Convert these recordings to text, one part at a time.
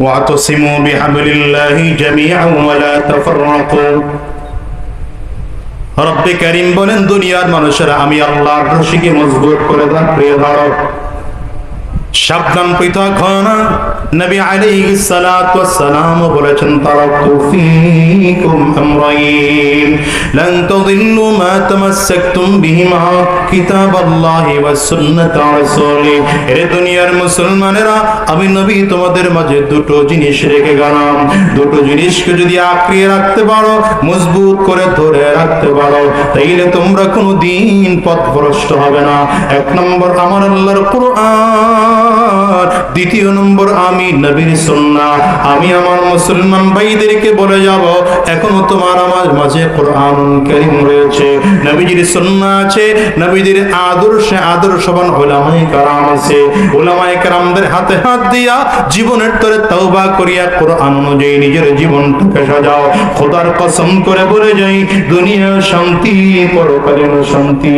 واعتصموا بحبل الله جميعا ولا تفرقوا রব্বে করিম বলেন দুনিয়ার মানুষেরা আমি আল্লাহর রশিকে মজবুত করে ধরে ধরো সাবধান পৃথক হও না। নবী আলাইহিস সালাতু সালাম বলেছেন, তারাকতু ফীকুম আমরাইন। লান তাদিল্লু মা তামাসসাকতুম বিহিমা কিতাবাল্লাহি ওয়াস সুন্নাত রাসূলি এ দুনিয়ার মুসলমানেরা, আমি নবী, তোমাদের মাঝে দুটো জিনিস রেখে গেলাম। দুটো জিনিসকে যদি আঁকড়িয়ে রাখতে পারো, মজবুত করে ধরে রাখতে পারো, তাইলে তোমরা কোনো দিন পথভ্রষ্ট হবে না। এক নম্বর, আমার আল্লাহর কোরআন দ্বিতীয় নম্বর, আমি নবীর সুন্নাহ। আমি আমার মুসলমান ভাইদেরকে বলে যাব, এখনও তোমার আমার মাঝে কোরআন কারীম রয়েছে। নবীজির সুন্নাহ আছে, নবীদের আদর্শে আদর্শবান ওলামায়ে কারাম আছে। ওলামায়ে কারামদের হাতে হাত দিয়া জীবনের তরে তওবা করিয়া কোরআন অনুযায়ী নিজের জীবনটাকে সাজাও। খোদার কসম করে বলে যাই, দুনিয়া শান্তি, পরকালীন শান্তি।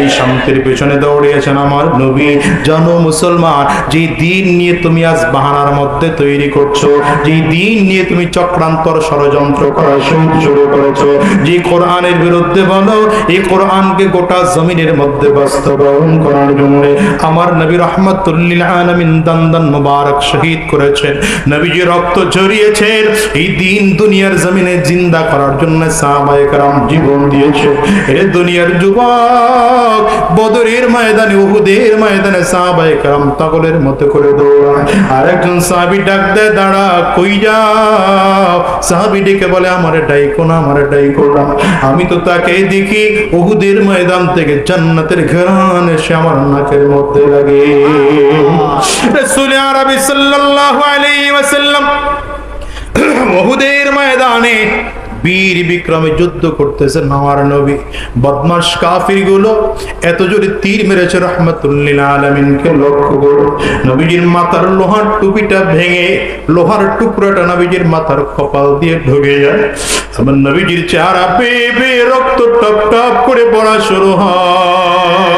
এই শান্তির পেছনে দৌড়িয়েছেন আমার নবী। জন মুসলমান, যে দিন নিয়ে তুমি আজ বাহানার মধ্যে তৈরি করছ, যে দিন নিয়ে তুমি চক্রান্তর ষড়যন্ত্র করা শুরু করেছ, যে কোরআনের বিরুদ্ধে বলো, এই কোরআনকে গোটা জমিনের মধ্যে বাস্তবায়ন করার জন্য আমার নবী রহমতুল্লিল আলমিন দান্দান মুবারক শহীদ করেছেন। নবী যে রক্ত ঝরিয়েছেন, এই দিন দুনিয়ার জমিনে জিন্দা করার জন্য সাহাবায়ে কারাম জীবন দিয়েছে। এ দুনিয়ার যুবা বদরের ময়দানে, উহুদের ময়দানে মতো করে আর একজন সাহাবি ডাক দেয়, দাঁড়া, কই যাও? সাহাবি ডেকে বলে ডাইকো না ডাইকো না। আমি তো তাকে দেখি উহুদের ময়দান থেকে জান্নাতের ঘরান এসে আমার নাকের মধ্যে লাগে। আরবি সাল্লাল্লাহু আলাইহি ওয়াসাল্লাম ময়দানে বীর বিক্রমে যুদ্ধ করতেছেন আমার নবী। বদমাস কাফিরগুলো এত জোরে তীর মেরেছে রহমতুল্লিল আলমিনকে লক্ষ্য করো। নবীজির মাথার লোহার টুপিটা ভেঙে লোহার টুকরাটা নবীজির মাথার কপাল দিয়ে ঢুকে যায়। আমার নবীজির চেহারা পেয়ে পেয়ে রক্ত টপ টপ করে পড়া শুরু হয়।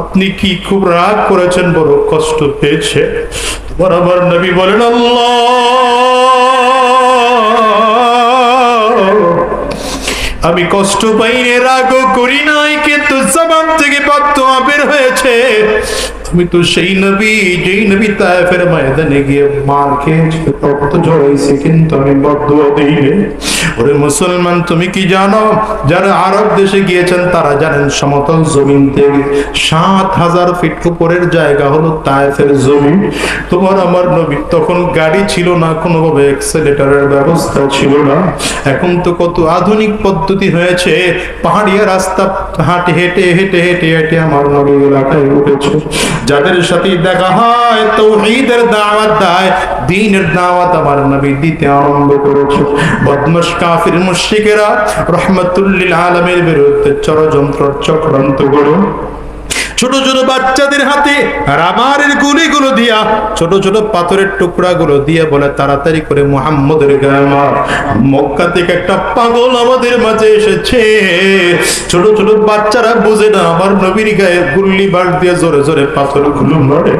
আপনি কি খুব রাগ করেছেন বড় কষ্ট পেয়েছে? বরাবর নবী বলেন আমি কষ্ট পাইনি রাগও করি নাই, কিন্তু জবান থেকে বদদোয়া বের হয়েছে। আমি তো সেই নবী, যেই নবী তায়েফের ময়দানে গিয়ে মার খেয়েছে, রক্ত কিন্তু আমি বদদোয়া দিইনি। ওরে মুসলমান, তুমি কি জানো? যারা আরব দেশে গিয়েছেন, তারা জানেন সমতল জমিন থেকে সাত হাজার ফিট উপরের জায়গা হলো তায়েফের জমিন। তোমার আমার নবী, তখন গাড়ি ছিল না, কোনোভাবে এক্সেলেটারের ব্যবস্থা ছিল না। এখন তো কত আধুনিক পদ্ধতি হয়েছে। পাহাড়িয়া রাস্তা, হাঁটে হেঁটে হেঁটে হেঁটে হেঁটে আমার নবী এলাকায় উঠেছে। যাদের সাথে দেখা হয়, তৌহিদের দাওয়াত দেয় দ্বীনের দাওয়াত আমার নবী দিতে আরম্ভ করেছে। বদমাশ কাফির মুশিকেরা রহমতুল্লিল আলমের বিরুদ্ধে চরযন্ত্র চক্রান্ত করুন। ছোট ছোট বাচ্চাদের হাতে রাবারের গুলিগুলো দিয়া, ছোট ছোট পাথরের টুকরাগুলো দিয়ে বলে তাড়াতাড়ি করে মুহাম্মদের মক্কা থেকে একটা পাগল আমাদের মাঝে এসেছে। ছোট ছোট বাচ্চারা বুঝে না, আমার নবীর গায়ে গুল্লি বার দিয়ে জোরে জোরে পাথরগুলো মারে।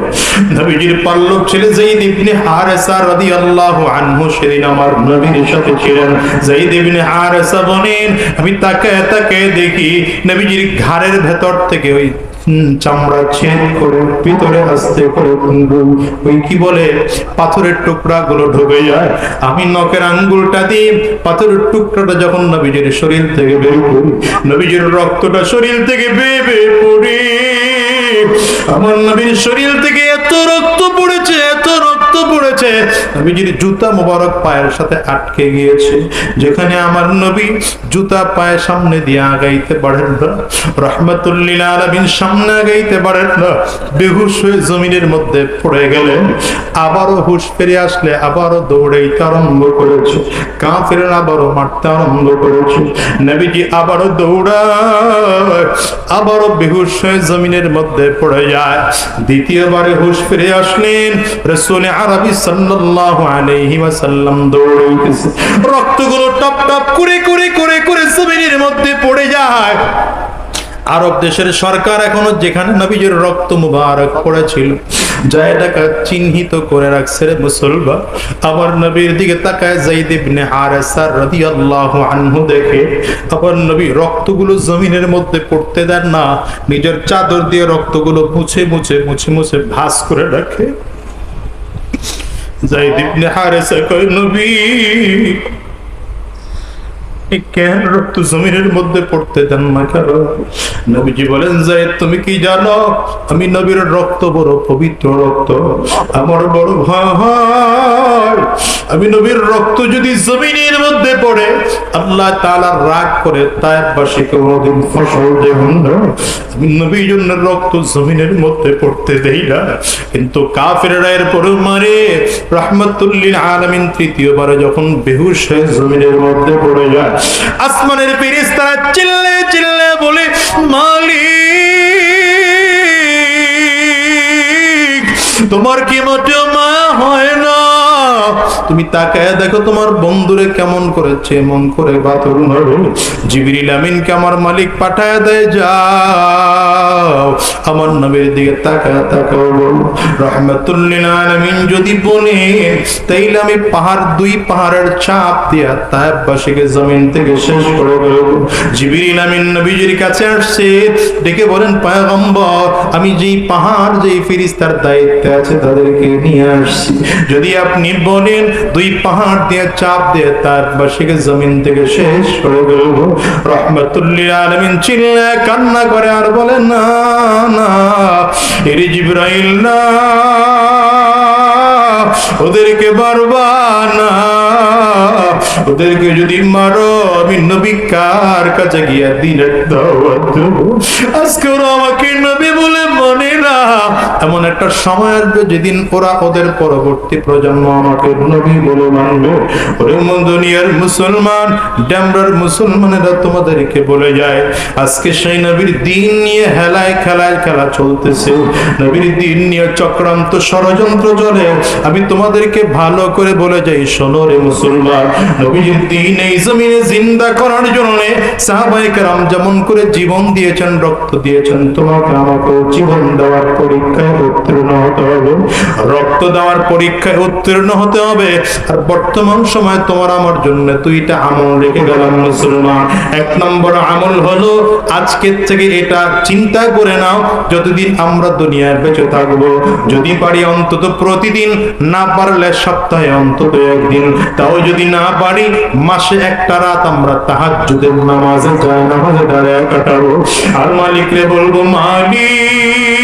নবীজির পাল্লব ছেলে জাইদ ইবনে হারেসা রাদিয়াল্লাহু আনহু সেদিন আমার নবীর সাথে ছিলেন। জাইদ ইবনে হারেসা বলেন, আমি তাকায় তাকায় দেখি নবীজির ঘাড়ের ভেতর থেকে ওই চামড়া ছেদ করে, ভিতরে আস্তে করে ওই কি বলে, পাথরের টুকরা গুলো ঢুকে যায়। আমি নখের আঙ্গুলটা দিয়ে পাথরের টুকরাটা যখন নবীজির শরীর থেকে বের করি, নবীজির রক্তটা শরীর থেকে বেয়ে বেয়ে পড়ে। আমার নবীর শরীর থেকে এত রক্ত পড়েছে, এত রক্ত পড়েছে। নবীজির জুতা মোবারক পায়ের সাথে আটকে গিয়েছে, যেখানে আমার নবী জুতা পায়ের সামনে দিয়ে আগাইতে পারেন না রহমতুল্লিল আলমিন সামনে আগাইতে পারেন না, বেহুশ হয়ে জমিনের মধ্যে পড়ে গেলেন আবারও হুশ ফিরে আসলে আবারও দৌড়াইতে আরম্ভ করেছে কাফের আবারও মারতে আরম্ভ করেছে, নবীজি আবারও দৌড়ায় আবারও বেহুশ হয়ে জমিনের মধ্যে পড়ে যায়। দ্বিতীয়বারে হুশ ফিরে আসলেন, রসুল আরবি সাল্লাল্লাহু আলাইহি ওয়াসাল্লাম দৌড়াইতেছে রক্তগুলো টপ টপ করে করে করে করে জমিনের মধ্যে পড়ে যায়। আরব দেশের সরকার এখনও যেখানে নবীজির রক্ত মুবারক পড়েছিল জায়গাটা চিহ্নিত করে রাখছে রে মুসলমান। আমার নবীর দিকে তাকায় যাইদ ইবনে হারেসা রাদিয়াল্লাহু আনহু দেখে আমার নবী রক্তগুলো জমিনের মধ্যে পড়তে দেন না, নিজের চাদর দিয়ে রক্তগুলো মুছে মুছে মুছে মুছে ভাস করে রাখে। যাইদ ইবনে হারেসা কয় নবী এই কেন রক্ত জমিনের মধ্যে পড়তে দেন না কেন? নবীজি বলেন যে তুমি কি জানো? আমি নবীর রক্ত বড় পবিত্র রক্ত। আমার বড় ভয় আমি নবীর রক্ত যদি জমিনের মধ্যে পড়ে, আল্লাহ তাআলা রাগ করে পাশে কোনদিন ফসল দেবেন আমি নবীর জন্য রক্ত জমিনের মধ্যে পড়তে দেই না। কিন্তু কাফেররা এর পরে মারে রহমতুল্লিল আলামিন তৃতীয়বারে যখন বেহুশ হয়ে জমিনের মধ্যে পড়ে যায় আসমানের ফেরেশতারা চিল্লে চিল্লে বলে মালি তোমার কি মোটেও মায়া হয় না? তুমি তাকায় দেখো তোমার বন্ধুরে কেমন করেছে, এমন করে বাতর জিবরিল আমিনকে আমার মালিক পাঠায় দেয়, যাও, আমার নবীর দিকে তাকায় তাকাও বল। যদি বলে, তাইলে আমি পাহাড়, দুই পাহাড়ের চাপ দিয়া জমিন থেকে শেষ করে দেব। আমিন নবীজির কাছে আসছে, ডেকে বলেন, পয়গম্বর, আমি যেই পাহাড়, যেই ফিরিস্তার দায়িত্বে আছে, তাদেরকে নিয়ে আসছি। যদি আপনি বলেন দুই পাহাড় দিয়ে চাপ দিয়ে, তার বাসীকে জমিন থেকে শেষ করে দেব। রহমতুল্লিল আলমিন চিল্লা কান্না করে আর বলে, না না, এর জিব্রাইল, না, ওদেরকে মারবা, না, ওদেরকে যদি মারো, আমি নবী কার কাছে গিয়া দাওয়াত আজকে আমাকে এমন একটা সময় আসবে যেদিন ওরা ওদের পরবর্তী প্রজন্ম আমাকে নবী বলে মানবে। ওরে দুনিয়ার মুসলমান ড্যামরার মুসলমানেরা তোমাদেরকে বলে যায়, আজকে সেই নবীর দিন নিয়ে হেলায় খেলায় খেলা চলতেছে। নবীর দিন নিয়ে চক্রান্ত ষড়যন্ত্র চলে। আমি তোমাদেরকে ভালো করে বলে যাই, শোনো রে মুসলমান, নবীর দিন এই জমিনে জিন্দা করার জন্য সাহাবায়ে কেরাম যেমন করে জীবন দিয়েছেন, রক্ত দিয়েছেন, তোমাকে আমাকে জীবন দেওয়ার পরীক্ষায় উত্তীর্ণ হতে হবে। রক্ত দেওয়ার পরীক্ষায় উত্তীর্ণ হতে হবে। আর বর্তমান সময় তোমার আমার জন্য আমল রেখে গেলাম মুসলমান। এক নম্বর আমল হলো, আজকের থেকে এটা চিন্তা করে নাও, যতদিন আমরা দুনিয়ায় বেঁচে থাকব। যদি পারি অন্তত প্রতিদিন, না পারলে সপ্তাহে অন্তত একদিন। তাও যদি না পারি, মাসে একটা রাত আমরা তাহাজ্জুদের নামাজে যায় নামাজে দাঁড়ায় কাটাবো। আর মালিকরে বলব, মালিক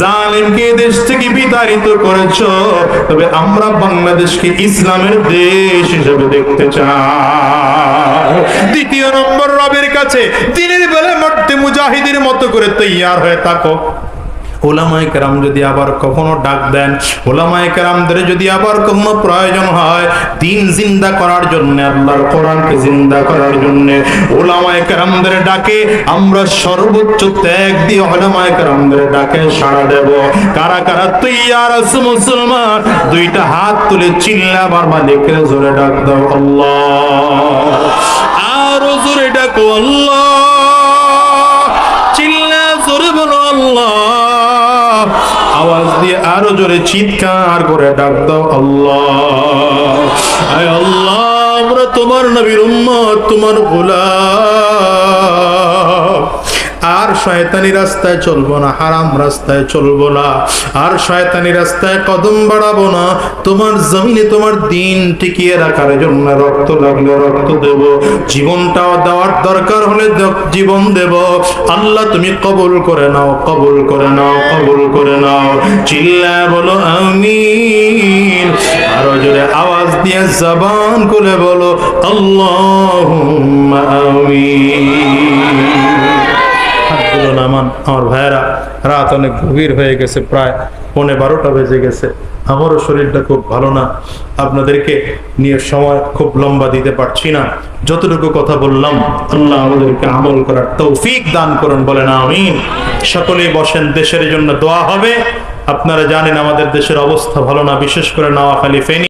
জালিমকে দেশ থেকে বিতাড়িত করেছ, তবে আমরা বাংলাদেশকে ইসলামের দেশ হিসেবে দেখতে চাই। দ্বিতীয় নম্বর রবের কাছে দিনের বেলা, মরতে মুজাহিদের মতো করে তৈয়ার হয়ে থাকো। ওলামায় কেরাম যদি আবার কখনো ডাক দেন, ওলামায় কেরামদের যদি আবার কখনো প্রয়োজন হয়, দিন জিন্দা করার জন্য, আল্লাহর কোরআনকে জিন্দা করার জন্য ওলামায় কেরামদের ডাকে, আমরা সর্বোচ্চ ত্যাগ দিয়ে ওলামায় কেরামদের ডাকে সাড়া দেব। কারা কারা তুই আর মুসলমান, দুইটা হাত তুলে চিল্লাবার মালিকের জোরে ডাক দাও, আল্লাহ। আরও জোরে ডাকো, আল্লাহ। আওয়াজ দিয়ে আরও জোরে চিৎকার করে ডাক দাও, আল্লাহ। আয় আল্লাহ, আমরা তোমার নবীর উম্মত, তোমার গোলাম। শয়তানি রাস্তায় চলবো না, হারাম রাস্তায় চলবো না। আর শয়তানি রাস্তায় কদম বাড়াবো না, তোমার জমিনে তোমার দিন টিকিয়ে রাখার জন্য রক্ত লাগলে রক্ত দেব। জীবনটাও দেওয়ার দরকার হলে জীবন দেব। আল্লাহ তুমি কবুল করে নাও, কবুল করে নাও, কবুল করে নাও। চিল্লায় বলো, আমিন। আরও জোরে আওয়াজ দিয়ে জবান করে বলো আল্লাহ আমিন। নামান আমার ভাইয়েরা রাত অনেক গভীর হয়ে গেছে, প্রায় পৌনে বারোটা বেজে গেছে। আমারও শরীরটা খুব ভালো না। আপনাদেরকে নিয়ে সময় খুব লম্বা দিতে পারছি না। যতটুকু কথা বললাম, আল্লাহ আমাদেরকে আমল করার তৌফিক দান করুন, বলেন আমিন। সকলেই বসেন, দেশের জন্য দোয়া হবে। আপনারা জানেন আমাদের দেশের অবস্থা ভালো না, বিশেষ করে নওয়াখালী, ফেনী।